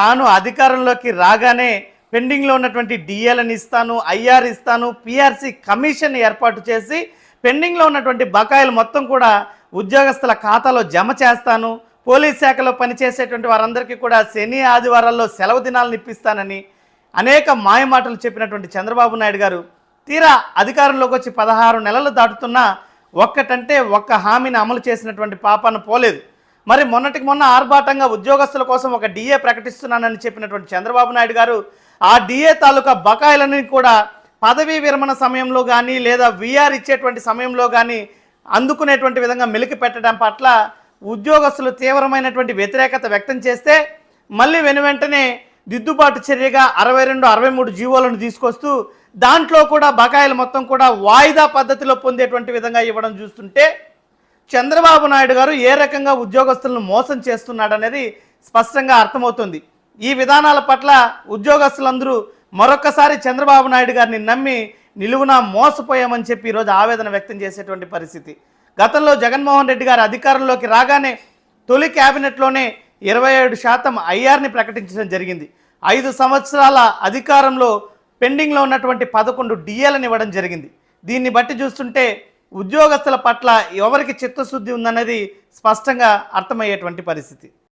తాను అధికారంలోకి రాగానే పెండింగ్లో ఉన్నటువంటి డిఏలను ఇస్తాను ఐఆర్ ఇస్తాను పిఆర్సి కమిషన్ ఏర్పాటు చేసి పెండింగ్లో ఉన్నటువంటి బకాయిలు మొత్తం కూడా ఉద్యోగస్తుల ఖాతాలో జమ చేస్తాను. పోలీస్ శాఖలో పనిచేసేటువంటి వారందరికీ కూడా శని ఆదివారాల్లో సెలవు దినాలను ఇప్పిస్తానని అనేక మాయమాటలు చెప్పినటువంటి చంద్రబాబు నాయుడు గారు తీరా అధికారంలోకి వచ్చి పదహారు నెలలు దాటుతున్నా ఒక్కటంటే ఒక్క హామీని అమలు చేసినటువంటి పాపాను పోలేదు. మరి మొన్నటికి మొన్న ఆర్భాటంగా ఉద్యోగస్తుల కోసం ఒక డిఏ ప్రకటిస్తున్నానని చెప్పినటువంటి చంద్రబాబు నాయుడు గారు ఆ డిఏ తాలూకా బకాయిలని కూడా పదవీ విరమణ సమయంలో కానీ లేదా విఆర్ ఇచ్చేటువంటి సమయంలో కానీ అందుకునేటువంటి విధంగా మెలికి పెట్టడం పట్ల ఉద్యోగస్తులు తీవ్రమైనటువంటి వ్యతిరేకత వ్యక్తం చేస్తే మళ్ళీ వెను వెంటనే దిద్దుబాటు చర్యగా అరవై రెండు అరవై మూడు జీవోలను తీసుకొస్తూ దాంట్లో కూడా బకాయిలు మొత్తం కూడా వాయిదా పద్ధతిలో పొందేటువంటి విధంగా ఇవ్వడం చూస్తుంటే చంద్రబాబు నాయుడు గారు ఏ రకంగా ఉద్యోగస్తులను మోసం చేస్తున్నాడనేది స్పష్టంగా అర్థమవుతుంది. ఈ విధానాల పట్ల ఉద్యోగస్తులందరూ మరొకసారి చంద్రబాబు నాయుడు గారిని నమ్మి నిలువున మోసపోయామని చెప్పి ఈరోజు ఆవేదన వ్యక్తం చేసేటువంటి పరిస్థితి. గతంలో జగన్మోహన్ రెడ్డి గారు అధికారంలోకి రాగానే తొలి క్యాబినెట్లోనే ఇరవై ఏడు శాతం ఐఆర్ని ప్రకటించడం జరిగింది. ఐదు సంవత్సరాల అధికారంలో పెండింగ్లో ఉన్నటువంటి పదకొండు డిఏలను ఇవ్వడం జరిగింది. దీన్ని బట్టి చూస్తుంటే ఉద్యోగస్తుల పట్ల ఎవరికి చిత్తశుద్ధి ఉందన్నది స్పష్టంగా అర్థమయ్యేటువంటి పరిస్థితి.